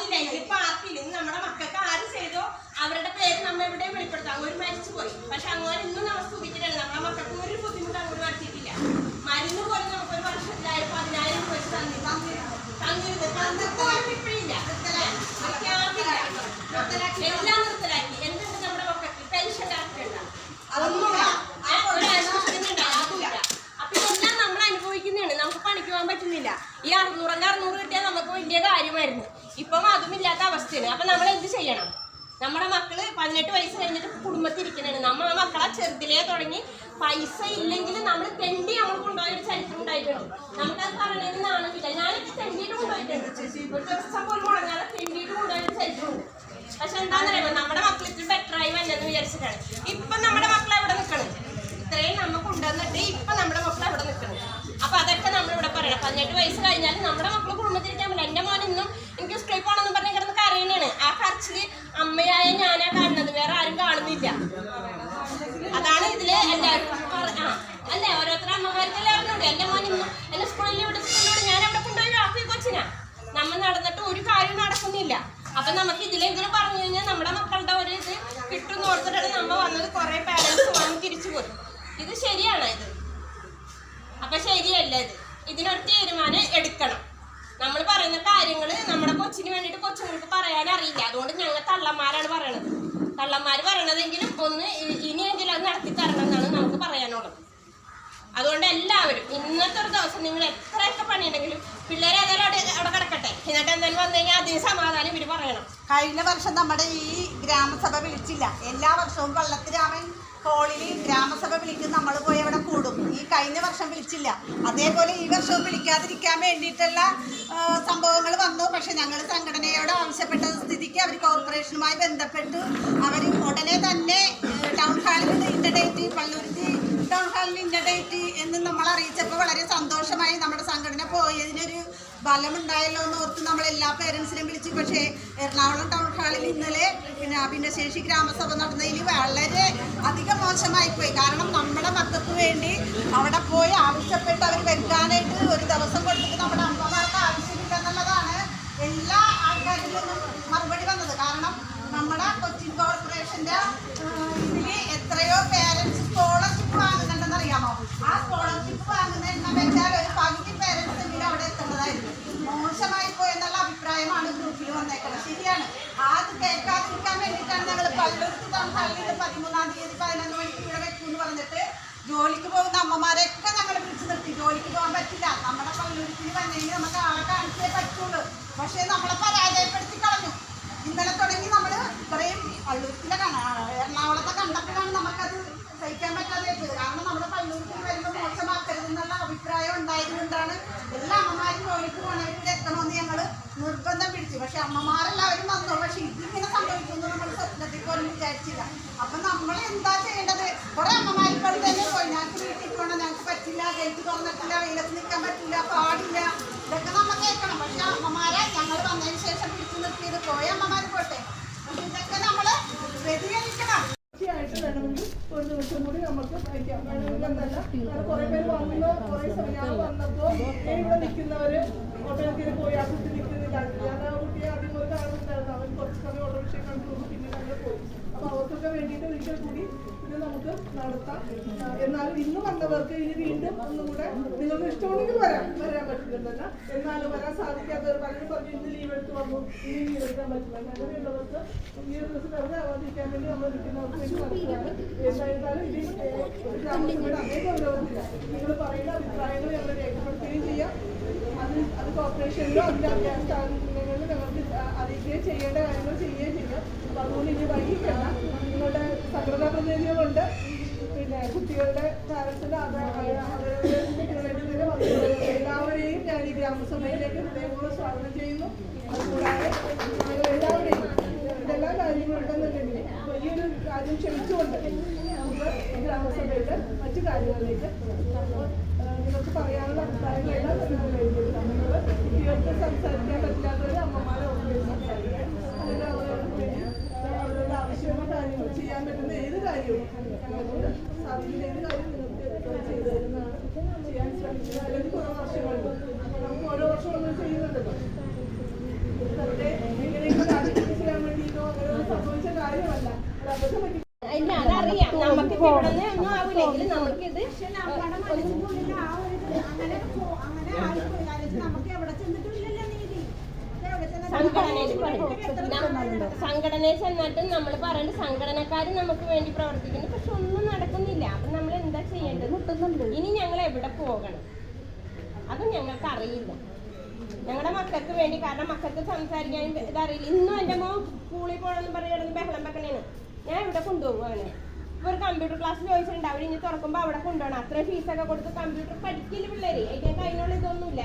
അതില്ല ഇതിൽ പാർട്ടിയിൽ നമ്മുടെ മക്കൾക്ക് ആര് ചെയ്തോ? അവരുടെ പേര് നമ്മ എവിടെയും വെളിപ്പെടുത്താം. ഒരു മരിച്ചു പോയി പക്ഷെ അങ്ങോട്ട് ഇന്നും നമ്മൾ സ്തുതിച്ചിട്ടുണ്ട് നമ്മുടെ മക്കൾക്ക് ഒരു ബുദ്ധിമുട്ട് അങ്ങോട്ട് വരുത്തിയിട്ടില്ല മരുന്ന് പോലും നമുക്ക് ഒരു വർഷത്തിലായി പതിനായിരം രൂപ വെച്ച് തന്നിരുന്നു തന്നിരുന്നു തന്നിട്ട് പോലും ഇപ്പോഴില്ല അല്ലേ? ഒരു ക്യാമ്പില്ല. എല്ലാം നിർത്തലാക്കി എന്തുണ്ട് നമ്മുടെ മക്കൾക്ക് പെൻഷൻ കറക്റ്റ് ഒന്നുമില്ല ആ, ഒരു ആശ്വാസത്തിനുണ്ട് അതുമില്ല അപ്പൊ ഇതെല്ലാം നമ്മൾ അനുഭവിക്കുന്നതാണ് നമുക്ക് പണിക്ക് പോകാൻ പറ്റുന്നില്ല ഈ അറുന്നൂറല്ല അറുന്നൂറ് കിട്ടിയാൽ നമുക്ക് വലിയ കാര്യമായിരുന്നു ഇപ്പം അതുമില്ലാത്ത അവസ്ഥയാണ്. അപ്പൊ നമ്മൾ എന്ത് ചെയ്യണം? നമ്മുടെ മക്കൾ പതിനെട്ട് വയസ്സ് കഴിഞ്ഞിട്ട് കുടുംബത്തിൽ ഇരിക്കുന്നതാണ് നമ്മൾ ആ മക്കളെ ചെറുതിലേ തുടങ്ങി പൈസ ഇല്ലെങ്കിൽ നമ്മൾ തെണ്ടി നമ്മൾ കൊണ്ടുപോയ ഒരു ചരിത്രം ഉണ്ടായിട്ടുണ്ട് നമുക്കത് പറയണത് നാണമില്ല. ഞാനൊക്കെ തെണ്ടിയിട്ട് കൊണ്ടുപോയിട്ടുണ്ട്. ഒരു ദിവസം പോലും മുടങ്ങാതെ തെണ്ടിയിട്ട് കൊണ്ടുപോയ ഒരു ചരിത്രമുണ്ട് പക്ഷെ എന്താണെന്ന് പറയുമ്പോൾ നമ്മുടെ മക്കൾ ഇത്തിരി ബെറ്റർ ആയി വന്നെന്ന് വിചാരിച്ചിട്ടാണ്. ഇപ്പൊ നമ്മുടെ മക്കൾ എവിടെ നിൽക്കണം ഇത്രയും നമുക്ക് ഉണ്ടെന്നിട്ട് ഇപ്പം നമ്മുടെ മക്കൾ എവിടെ നിൽക്കണം അപ്പൊ അതൊക്കെ നമ്മളിവിടെ പറയണം. പതിനെട്ട് വയസ്സ് കഴിഞ്ഞാൽ നമ്മുടെ മക്കൾ കുടുംബത്തിരിക്കാൻ പറ്റില്ല. എന്റെ മോൻ ഇന്നും എനിക്ക് സ്കൂളിൽ പോകണമെന്ന് പറഞ്ഞ് കിടന്ന് കരയണാണ് കരച്ചിൽ അമ്മയായ ഞാനാ കാണുന്നത്. വേറെ ആരും കാണുന്നില്ല. അതാണ് ഇതിൽ എല്ലാവരും അല്ലേ? ഓരോരുത്തർ അമ്മമാർക്കെല്ലാം ഉണ്ട്. എന്റെ മോൻ ഇന്ന് എന്റെ സ്കൂളിൽ ഇവിടെ സ്കൂളിലൂടെ ഞാൻ അവിടെ കൊണ്ടുപോയി ആക്കി കൊച്ചിനാ. നമ്മൾ നടന്നിട്ട് ഒരു കാര്യം നടക്കുന്നില്ല. അപ്പൊ നമുക്ക് ഇതിലെങ്കിലും പറഞ്ഞു കഴിഞ്ഞാൽ നമ്മുടെ മക്കളുടെ ഒരു ഇത് കിട്ടും ഓർത്തിട്ടാണ് നമ്മ വന്നത്. കുറെ പാരന്റ്സ് വാങ്ങി തിരിച്ചു പോയി. ഇത് ശരിയാണോ ഇത്. അപ്പൊ ശരിയല്ല ഇത്. ഇതിനൊരു തീരുമാനം എടുക്കണം നമ്മൾ പറയുന്ന കാര്യങ്ങൾ നമ്മുടെ കൊച്ചിന് വേണ്ടിയിട്ട് കൊച്ചുങ്ങൾക്ക് പറയാൻ അറിയില്ല അതുകൊണ്ട് ഞങ്ങൾ തള്ളന്മാരാണ് പറയണത്. തള്ളന്മാർ പറയണതെങ്കിലും ഒന്ന് ഇനിയെങ്കിലും അത് നടത്തി തരണം എന്നാണ് നമുക്ക് പറയാനുള്ളത്. അതുകൊണ്ട് എല്ലാവരും ഇന്നത്തെ ഒരു ദിവസം നിങ്ങൾ എത്രയൊക്കെ പണിയുണ്ടെങ്കിലും പിള്ളേരെ ഏതായാലും അവിടെ അവിടെ കിടക്കട്ടെ. എന്നിട്ട് എന്തായാലും വന്നു കഴിഞ്ഞാൽ അതിന് സമാധാനം ഇവർ പറയണം. കഴിഞ്ഞ വർഷം നമ്മുടെ ഈ ഗ്രാമസഭ വിളിച്ചില്ല. എല്ലാ വർഷവും പള്ളത്തിരാമൻ ഹോളിൽ ഗ്രാമസഭ വിളിക്കും നമ്മൾ പോയി അവിടെ കൂടും. ഈ കഴിഞ്ഞ വർഷം വിളിച്ചില്ല. അതേപോലെ ഈ വർഷവും വിളിക്കാതിരിക്കാൻ വേണ്ടിയിട്ടുള്ള സംഭവങ്ങൾ വന്നു. പക്ഷെ ഞങ്ങൾ സംഘടനയോട് ആവശ്യപ്പെട്ട സ്ഥിതിക്ക് അവർ കോർപ്പറേഷനുമായി ബന്ധപ്പെട്ടു. അവർ ഉടനെ തന്നെ ടൗൺ ഹാളിൽ ഇന്ന ഡേറ്റ് ടൗൺ ഹാളിൽ ഇന്ന ഡേറ്റ് എന്ന് നമ്മൾ അറിയിച്ചപ്പോൾ വളരെ സന്തോഷമായി നമ്മുടെ സംഘടന പോയതിനൊരു ബലമുണ്ടായല്ലോ എന്ന് ഓർത്ത് പേരൻസിനെയും വിളിച്ചു പക്ഷേ എറണാകുളം ടൗൺ ഹാളിൽ ഇന്നലെ പിന്നെ ഭിന്നശേഷി ഗ്രാമസഭ നടന്നതിൽ വളരെ അധികം മോശമായി പോയി കാരണം നമ്മുടെ മക്കൾക്ക് വേണ്ടി അവിടെ പോയി ആവശ്യപ്പെട്ട് അവർ വെക്കാനായിട്ട് ഒരു ദിവസം കൊടുത്തിട്ട് നമ്മുടെ അമ്മമാർക്ക് ആവശ്യമില്ല എന്നുള്ളതാണ് എല്ലാ ആൾക്കാരിൽ നിന്നും മറുപടി വന്നത്. കാരണം നമ്മുടെ കൊച്ചിൻ കോർപ്പറേഷന്റെ ഇതിൽ എത്രയോ പേരൻസ് സ്കോളർഷിപ്പ് ശരിയാണ് അത് കേൾക്കാതിരിക്കാൻ വേണ്ടിയിട്ടാണ് ഞങ്ങൾ പള്ളുരുത്തി പള്ളിയിൽ പതിമൂന്നാം തീയതി പതിനൊന്ന് മണിക്ക് ഇവിടെ വെക്കുമെന്ന് പറഞ്ഞിട്ട് ജോലിക്ക് പോകുന്ന അമ്മമാരെയൊക്കെ ഞങ്ങൾ വിളിച്ചു നിർത്തി. ജോലിക്ക് പോകാൻ പറ്റില്ല. നമ്മുടെ പള്ളിയിൽ വന്നെങ്കിൽ നമുക്ക് ആളെ കാണിച്ചേ പറ്റുള്ളൂ. പക്ഷേ നമ്മളെ പരാജയപ്പെടുത്തി കളഞ്ഞു ഇന്നലെ തുടങ്ങി നമ്മൾ ഇത്രയും പള്ളൂരിലെ എറണാകുളത്തെ കണ്ടപ്പോഴാണ് നമുക്കത് സഹിക്കാൻ പറ്റാതെ പോയത് കാരണം നമ്മുടെ പള്ളൂരിൽ വരുമ്പോൾ മോശമാക്കരുത് എന്നുള്ള അഭിപ്രായം ഉണ്ടായതുകൊണ്ടാണ് എല്ലാ അമ്മമാരും ജോലിക്ക് പോകണവരുടെ എത്തണമെന്ന് ഞങ്ങൾ നിർബന്ധം പിടിച്ചു പക്ഷെ അമ്മമാരെല്ലാവരും വന്നു. പക്ഷെ ഇതിങ്ങനെ സംഭവിക്കുന്നു നമ്മൾ സ്വപ്നത്തിൽ പോലും വിചാരിച്ചില്ല. അപ്പൊ നമ്മൾ എന്താ ചെയ്യേണ്ടത്? കുറെ അമ്മമാർ തന്നെ പോയി. ഞങ്ങൾക്ക് വീട്ടിൽ പോകണം ഞങ്ങൾക്ക് പറ്റില്ല. ഗേറ്റ് തുറന്നിട്ടില്ല. വെയിലത്ത് നിൽക്കാൻ പറ്റില്ല പാടില്ല. ഇതൊക്കെ നമ്മൾ കേൾക്കണം. പക്ഷെ അമ്മമാരെ ഞങ്ങൾ വന്നതിന് ശേഷം പിടിച്ചു നിർത്തിയത് പോയ അമ്മമാർ പോട്ടെ. പക്ഷെ ഇതൊക്കെ നമ്മൾ വ്യതിചരിക്കണം തീർച്ചയായിട്ടും വേണമെങ്കിൽ ഒരു ദിവസം കൂടി നമുക്ക് വയ്ക്കാം കാരണം കുറെ പേര് വന്ന് കുറെ സമയം വന്നപ്പോൾ ഇവിടെ നിൽക്കുന്നവര് ഓട്ടോയിൽ പോയി ആ കുട്ടി നിൽക്കുന്നില്ല. ഞാൻ അവർ കുറച്ച് സമയം ഓട്ടോറിക്ഷ കണ്ടു പിന്നെ ഞങ്ങൾ പോയി. അപ്പോൾ അവർക്കൊക്കെ വേണ്ടിയിട്ട് ഒരിക്കൽ കൂടി ഇത് നമുക്ക് നടത്താം. എന്നാലും ഇന്ന് വന്നവർക്ക് ഇനി വീണ്ടും ഒന്നുകൂടെ നിങ്ങൾക്ക് ഇഷ്ടമുണ്ടെങ്കിൽ വരാം. വരാൻ പറ്റില്ലെന്നല്ല എന്നാലും വരാൻ സാധിക്കാത്തവർ പലരും പറഞ്ഞു ഇന്ന് ലീവ് എടുത്ത് വന്നു. ഇനി ലീവ് എടുക്കാൻ പറ്റില്ല. അങ്ങനെയുള്ളവർക്ക് ഈ ഒരു ദിവസം വെറുതെ ആവാതിരിക്കാൻ വേണ്ടി നമ്മൾ നിൽക്കുന്നവർക്ക് വേണ്ടി എന്തായിരുന്നാലും ഇതിൽ ഒരു ഗ്രാമസഭയുടെ അതേ ഗൗരവത്തില്ല നിങ്ങൾ പറയുന്ന അഭിപ്രായങ്ങൾ ഞങ്ങൾ രേഖപ്പെടുത്തുകയും ചെയ്യാം. അത് അത് കോർപ്പറേഷനിലോ അതിന്റെ അഭ്യാസ സ്ഥാപനങ്ങളിലും ഞങ്ങൾക്ക് അറിയിക്കുകയും ചെയ്യേണ്ട കാര്യങ്ങൾ ചെയ്യുകയും ചെയ്യാം അപ്പോൾ അതുകൊണ്ട് ഇനി വൈകിക്കണ്ട സംഘടനാ പ്രതിനിധികളുണ്ട്. പിന്നെ കുട്ടികളുടെ പാരൻസിന്റെ എല്ലാവരെയും ഞാൻ ഈ ഗ്രാമസഭയിലേക്ക് ഹൃദയപൂർവം സ്വാഗതം ചെയ്യുന്നു. അതുകൂടാതെ എല്ലാവരെയും ഇതെല്ലാം കാര്യങ്ങളുണ്ടെന്നുണ്ടെങ്കിൽ വലിയൊരു കാര്യം ക്ഷമിച്ചുകൊണ്ട് ചെയ്യാൻ പറ്റുന്ന ഏത് കാര്യവും അതുകൊണ്ട് സാധിക്കുന്ന ഏത് കാര്യവും നിങ്ങൾക്ക് ചെയ്തു തരുന്നതാണ് ചെയ്യാൻ ശ്രമിക്കുന്നത് അല്ലെങ്കിൽ കുറേ വർഷങ്ങൾ നമുക്ക് ഓരോ വർഷവും നമ്മൾ ചെയ്യുന്നുണ്ടല്ലോ. വെറുതെ ചെയ്യാൻ അങ്ങനെ കാര്യമല്ല. നമുക്ക് ഒന്നും ആവില്ലെങ്കിൽ നമുക്കിത് അങ്ങനെ ആയിപ്പോയി. നമുക്ക് എവിടെ ചെന്നിട്ടില്ല എവിടെ ചെന്നിട്ടും നമ്മൾ പറയുന്നത് സംഘടനക്കാർ നമുക്ക് വേണ്ടി പ്രവർത്തിക്കുന്നു. പക്ഷെ ഒന്നും നടക്കുന്നില്ല. അപ്പൊ നമ്മൾ എന്താ ചെയ്യേണ്ടത്? ഇനി ഞങ്ങൾ എവിടെ പോകണം? അത് ഞങ്ങൾക്ക് അറിയില്ല. ഞങ്ങളുടെ മക്കൾക്ക് വേണ്ടി കാരണം മക്കൾക്ക് സംസാരിക്കാൻ ഇതറിയില്ല. ഇന്നും എന്റെ മോ സ്കൂളിൽ പോകണമെന്ന് പറഞ്ഞ് കിടന്ന് ബഹളം വെക്കണേന് ഞാൻ ഇവിടെ കൊണ്ടുപോകും അവനെ? ഇപ്പൊ ഒരു കമ്പ്യൂട്ടർ ക്ലാസ് ചോദിച്ചിട്ടുണ്ട് അവർ ഇനി തുറക്കുമ്പോൾ അവിടെ കൊണ്ടുപോകണം. അത്രയും ഫീസൊക്കെ കൊടുത്ത് കമ്പ്യൂട്ടർ പഠിക്കില്ല പിള്ളേര്? എനിക്ക് അതിനുള്ള ഇതൊന്നുമില്ല.